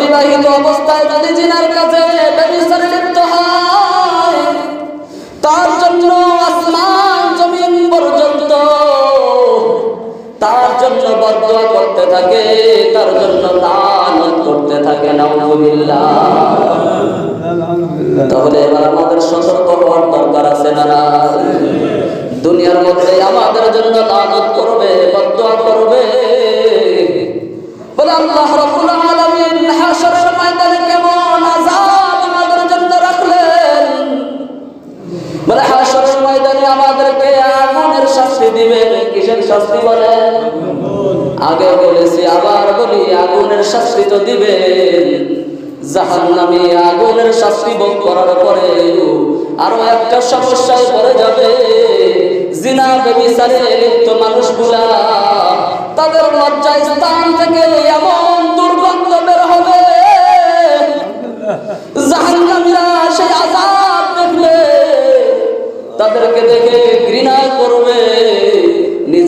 বিবাহিত অবস্থায় যদি জিনার কাছে ব্যভিচারে লিপ্ত হয়, তার জন্য আসমান জমিন পর্যন্ত, তার জন্য বদয়া করতে থাকে, তার জন্য লানত করতে থাকে, নাউজুবিল্লাহ। তাহলে এবার আমাদের সতর্ক হওয়ার দরকার আছে না? দুনিয়ার মধ্যে আমাদের জন্য লানত করবে, বদয়া করবে। আগে বলেছি, আবার বলি, আগুনের শাস্তি তো দিবেন। জাহান্নামী আগুনের শাস্তি ভোগ করার পরে আরও একটা সমস্যায় পড়ে যাবে। জিনা বেবিচারে লিপ্ত মানুষগুলা, তাদের লজ্জা স্থান থেকে এমন দুর্গন্ধ বের হবে। জাহান্নামীরা সেই আযাব দেখলে তাদেরকে দেখে ঘৃণা করবে।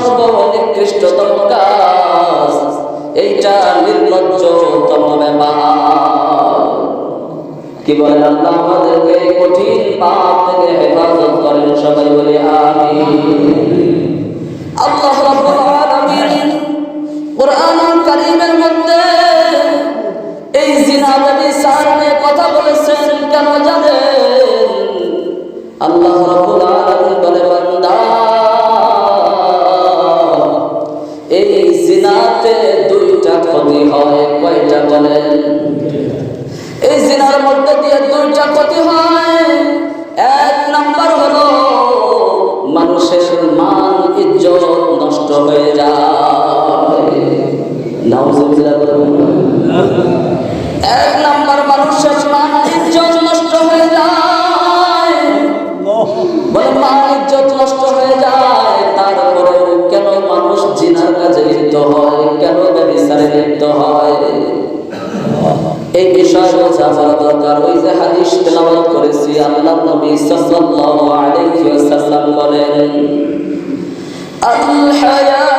সর্বনিকৃষ্টতম কাজ। এইটা নির্লজ্জতম ব্যাপার। কি বলে আল্লাহ আমাদেরকে? কঠিন পাপ থেকে হেফাজত করেন সবাই বলে আমি আল্লাহ রাব্বুল আলামিন কোরআনুল কারীমের মধ্যে মধ্যে দিয়ে দুইটা ক্ষতি হয়। এক নাম্বার হলো, মানুষের মান, ইজ্জত নষ্ট হয়ে যায়। এক নাম্বার মানুষের মান, ইজ্জত নষ্ট হয়ে যায়। মান, ইজ্জত নষ্ট হয়ে যায়। তারপরেও কেন মানুষ জিনার কাজে লিপ্ত হয়? কেন ব্যবসারে লিপ্ত হয়? এই বিষয় বোঝা বড় দরকার, ওই যে হাদিস তেলাওয়াত করেছি আল্লাহ নবী সাল্লাল্লাহু আলাইহি ওয়াসাল্লাম বলেন আল হায়াউ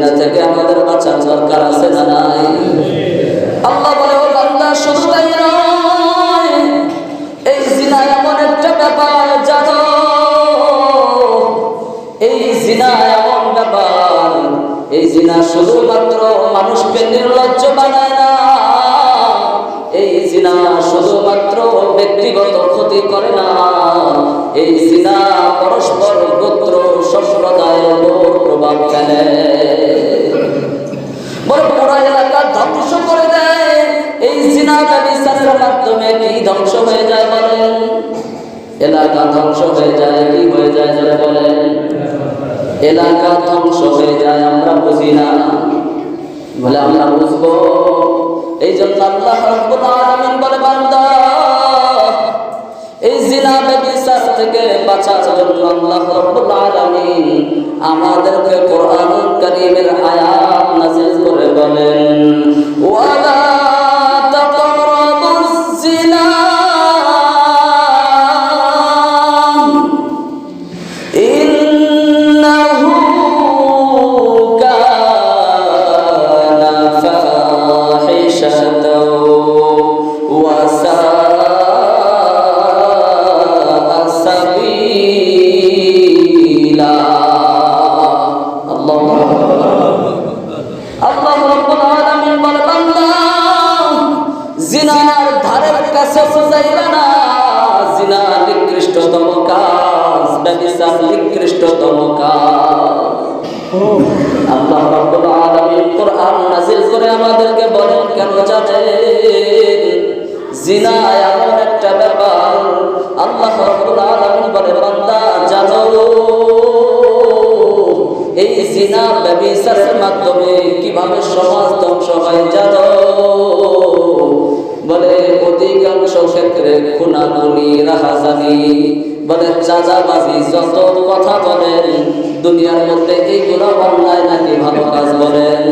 জিনা থেকে আমাদের বাঁচার দরকার আছে না নাই? আল্লাহ বলে, ও বান্দা, শুধু তাই নয়, এই জিনা এমন একটা ব্যাপার, জানো? এই জিনা এমন ব্যাপার, এই জিনা শুধুমাত্র মানুষকে নির্লজ্জ বানায় না। এই জিনা শুধুমাত্র ব্যক্তিগত ক্ষতি করে না। এই জিনা পরস্পর গোত্র সম্প্রদায়ের প্রভাব ফেলে। এই জিনা ব্যবস্থার মাধ্যমে কি ধ্বংস হয়ে যায় বলেন? এলাকা ধ্বংস হয়ে যায়, কি হয়ে যায় যারা বলেন? এলাকা ধ্বংস হয়ে যায়, আমরা বুঝি না। বলে আমরা বুঝব। এই জন্য আল্লাহ রাব্বুল বলে, বান্দা, এই জিনা ব্যভিচার থেকে বাঁচার জন্য আল্লাহ রাব্বুল আলামিন আমাদেরকে কোরআন কারীমের আয়াত নাযিল করে বলেন। ওয়ালা ব্যভিচার নিকৃষ্টতম করে আমাদেরকে বলেন, কেন একটা ব্যাপার? আল্লাহ রাব্বুল বলে বান্দা, জানো, এই জিনা ব্যভিচারের মাধ্যমে কীভাবে সমাজ ধ্বংস হয় জানো? বলে, অধিকাংশ ক্ষেত্রে খুনাখুনি, রাহাজানি বলে চাঁদাবাজি যত কথা বলেন, দুনিয়ার মধ্যে এইগুলো অন্যায় নাকি ভালো কাজ বলেন?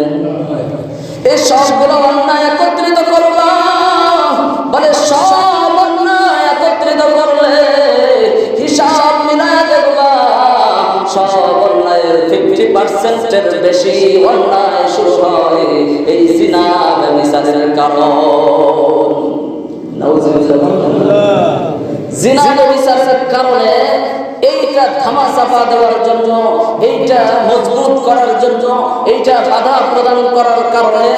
এই সবগুলো অন্যায় একত্রিত করবা। বলে, সব অন্যায় একত্রিত করলে হিসাব মিলায় দেখবা, সব অন্যায়ের ফিফটি পার্সেন্টের বেশি অন্যায় শুরু হয় এই জিনা ব্যবিচারের কারণ। জিনা ব্যবিচারের কারণে এইটা ধামাচাপা দেওয়ার জন্য, এইটা মজবুত করার জন্য, এইটা বাধা প্রদান করার কারণে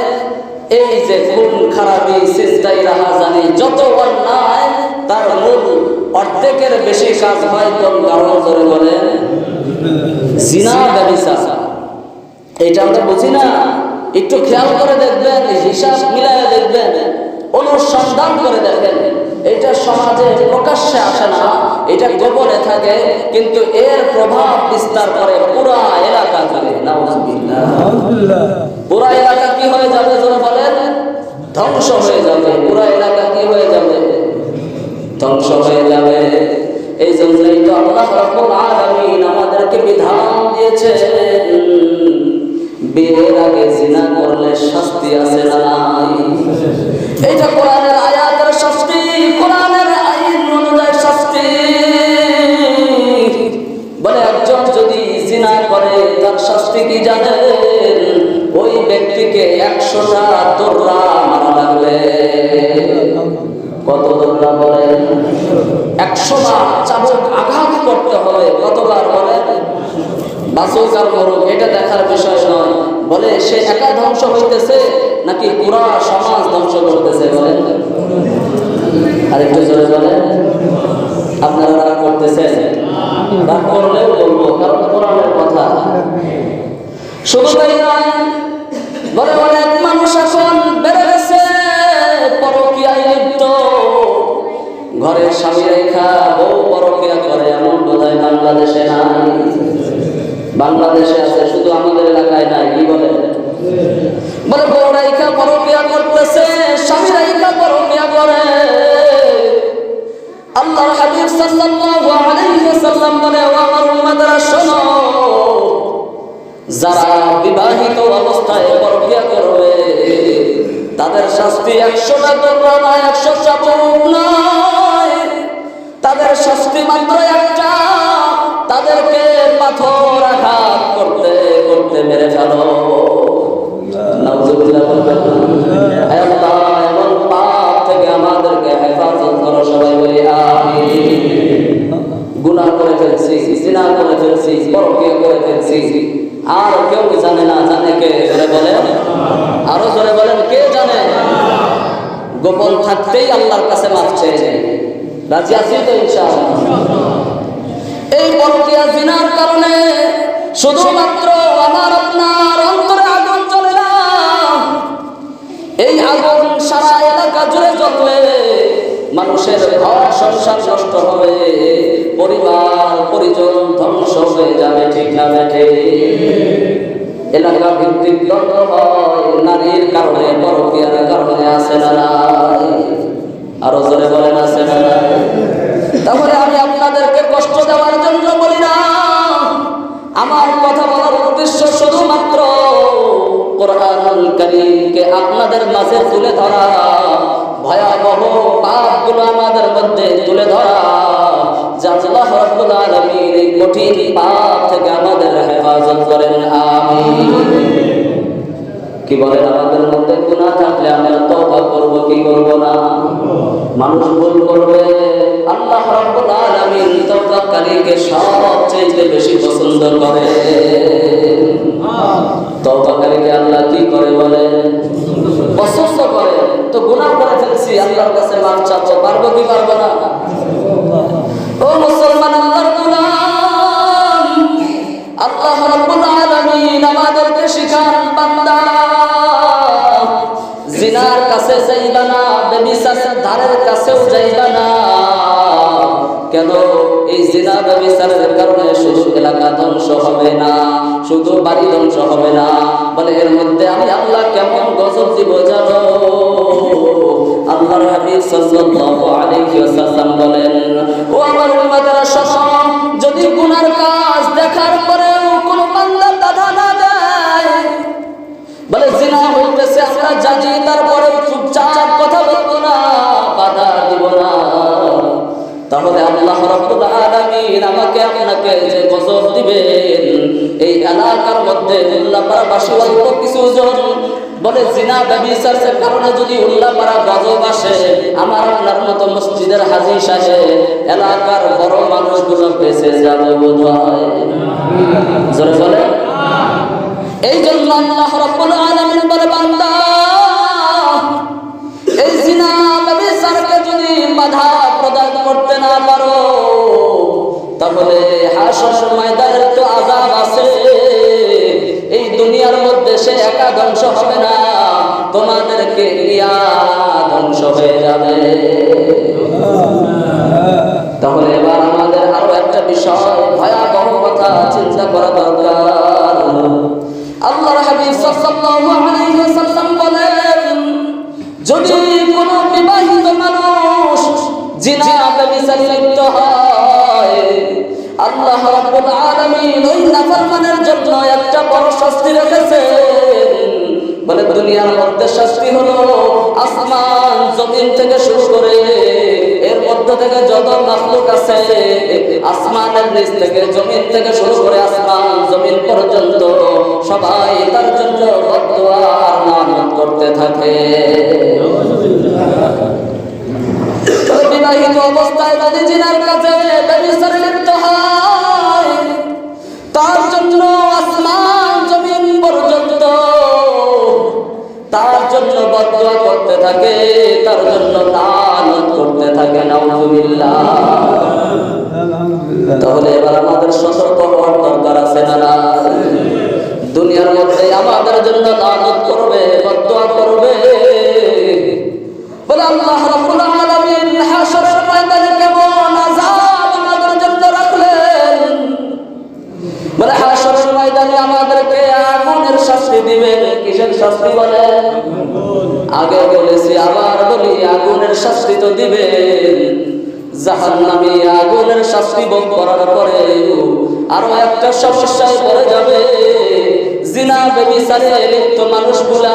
এই যে খুন, খারাপি জানি যত অন্যায় তার মূল অর্ধেকের বেশি কাজ হয় কোন কারণ ধরে বলে জিনা ব্যবসা এটা আমরা বুঝি না। একটু খেয়াল করে দেখবেন, হিসাব মিলায় দেখবেন, অনুসন্ধান করে দেখেন। এটা সমাজে প্রকাশ্যে আসে না, এটা গোপনে থাকে, কিন্তু এর প্রভাব বিস্তার করে পুরা এলাকা জুড়ে। পুরা এলাকা কি হয়ে যাবে যারা বলেন? ধ্বংস হয়ে যাবে। পুরা এলাকা কি হয়ে যাবে? ধ্বংস হয়ে যাবে। এই জন্যই তো আল্লাহ রাব্বুল আলামিন আমাদেরকে বিধান দিয়েছেন, বিয়ের আগে জিনা করলে শাস্তি আছে না এইটা কোরআনের কি জানেন ওই ব্যক্তিকে একশোটা তোররা মারা লাগবে কত তোররা বলেন? একশো বার চাবক আঘাত করতে হবে কতবার বলেন? বাসুক এটা দেখার বিষয় নয়। বলে, সে একা ধ্বংস হইতেছে নাকি পুরা সমাজ ধ্বংস করতেছে বলেন? আরেকটু জোরে বলেন। আপনারা রাগ করতেছেন? রাগ করলেও বলব, কারণ কোরআনের কথা। শুধু তাই নয় বলে অনেক মানুষ এখন বেড়ে গেছে পরকিয়ায় ঘরে স্বামী রেখা, বউ পরকিয়া করে, এমন বোধহয় বাংলাদেশে নাই। বাংলাদেশে আছে, শুধু আমাদের এলাকায় নাই, কি বলে? বলে বউ রাইখা করতেছে, স্বামী রাইখা করে। আল্লাহর হাবিব সাল্লাল্লাহু আলাইহি ওয়াসাল্লাম বলে, ও আমার উম্মতরা, শোনো। যারা বিবাহিত অবস্থায় পরকিয়া করবে তাদের শাস্তি একশো নয় তাদের শাস্তি মাত্র একটা, তাদেরকে পাথর আঘাত করতে করতে মেরে ফেলো। পাপ থেকে আমাদেরকে হেফাজত করো সবাই বলি গুনাহ করে ফেলছি, জিনা করে ফেলছি করে ফেলছি। আর কেউ জানে না, জানে কে? জোরে বলেন। আরও জোরে বলেন, কে জানে? গোপন থাকতেই আল্লাহর কাছে মাফ চেয়ে রাজি আছি তো ইনশাআল্লাহ? এই পরকিয়া জিনার কারণে শুধুমাত্র আমার আপনার অন্তরে আগুন চলে না, এই আগুন সারা এলাকা জুড়ে জ্বলবে মানুষের ঘর সংসার নষ্ট হবে। পরিবার, পরিজন ধ্বংস হয়ে যাবে, ঠিক না বেঠে এলাকা ভিত্তিক দ্বন্দ্ব হয়, নারীর কারণে, পরকীয়ার কারণে আসে না আরও জোরে বলেন আসে না তাহলে আমি আপনাদেরকে কষ্ট দেওয়ার জন্য বলি না। আমার কথা বলার উদ্দেশ্য শুধুমাত্র কোরআনুল আপনাদের মাঝে তুলে ধরা। ভয়াবহ পাপগুলো আমাদের মধ্যে তুলে ধরা। যা আল্লাহ রাব্বুল আলামিন এই কঠিন পাপ থেকে আমাদের হেফাজত করেন আমিন। কি বলেন আমাদের মধ্যে? গুনাহ থাকলে আমরা তওবা করব কি করব না? মানুষ ভুল করবে। আল্লাহ রাব্বুল আলামিন তওবাকারীকে সবচেয়ে বেশি পছন্দ করে তওবাকারীকে আল্লাহ কি করে বলে পছন্দ করে, তো গুণা করে ফেলছি, আল্লাহর কাছে মাফ চাচ্ছে, পারব কি পারব না? ও মুসলমান, আল্লাহর গোলাম, আল্লাহ রব্বুল আলামিন আমাদেরকে শিখান, বান্দা। জিনার কাছে যাইবা না বেবিচারের ধারের কাছেও যাইবা না। এই জিনা কারণে শুধু এলাকা ধ্বংস হবে না, শুধু বাড়ি ধ্বংস হবে না। বলে, এর মধ্যে আমি আল্লাহ কেমন গজব দিব জানো? আল্লাহর হাবিব সাল্লাল্লাহু আলাইহি ওয়াসাল্লাম বলেন, ও আমার উম্মতেরা, শোনো, যদি গুনার কাজ দেখার পরেও কোনো বান্দা বাধা না দেয়, বলে, জিনা হইতেছে, আমরা জানি তারপরে চুপচাপ কথা আমাকে আপনাকে যে গজব দিবেন এই এলাকার মধ্যে উল্লাপাড়াবাসী অল্প কিছু জন বলে জিনা ব্যবিচারের কারণে যদি উল্লাপাড়া গজব আসে আমার আপনার মতো মসজিদের হাজি সাহেব এলাকার বড় মানুষগুলো বেঁচে যাবে বোধ হয় জোরে বলে এই জন্য আল্লাহ রাব্বুল আলামিন বলে তো আযাব আছে। এই দুনিয়ার মধ্যে সে একা ধ্বংস হবে না। তোমাদেরকে ধ্বংস হয়ে যাবে। তাহলে এবার আমাদের আরও একটা বিষয়, ভয়াবহ কথা চিন্তা করা দরকার। আল্লাহর হাবিব সাল্লাল্লাহু আলাইহি ওয়াসাল্লাম বলেন, যদি কোনো বিবাহিত মানুষ আল্লাহ রাব্বুল আলামিন ওই নাফরমানের জন্য একটা বড় শাস্তি রেখেছেন। বলে দুনিয়ার মধ্যে শাস্তি হলো আসমান, জমিন থেকে শুরু করে এর মধ্য থেকে যত মাখলুক আছে, আসমানের নিচ থেকে, জমিন থেকে শুরু করে আসমান, জমিন পর্যন্ত সবাই তার জন্য বদদুয়া আর নামত করতে থাকে। বিবাহিত অবস্থায় যদি জিনার কাছে ব্যবিচারে লিপ্ত হয়। তার জন্য আসমান জমিন পর্যন্ত তার জন্য বদদুয়া করতে থাকে তার জন্য লানত করতে থাকে নাউজুবিল্লাহ। তাহলে এবার আমাদের সতর্ক হওয়ার দরকার আছে না না আগে বলেছি, আবার বলি, আগুনের শাস্তি তো দিবেন জাহান্নামী আগুনের শাস্তি ভোগ করার পরে আরও একটা সমস্যায় পড়ে যাবে। জিনা, বেবিচারে লিপ্ত মানুষগুলা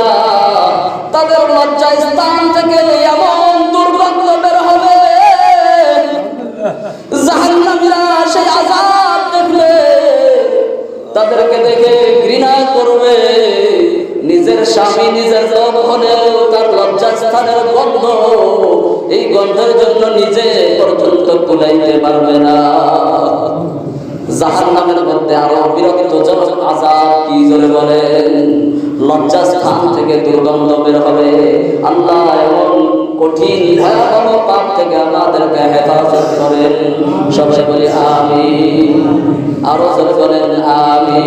তাদের লজ্জায় স্থান থেকে এমন তাদেরকে দেখে ঘৃণা করবে। নিজের স্বামী নিজের লোক হলেও তার লজ্জাস্থানের গন্ধ এই গন্ধের জন্য নিজে পর্যন্ত কুলাইতে পারবে না। থেকে দুর্গন্ধ বের হবে। আল্লাহ এমন কঠিন ভয়াবহ পাপ থেকে আমাদেরকে হেফাজত করেন। সবাই বলি আমি আরও বলেন আমি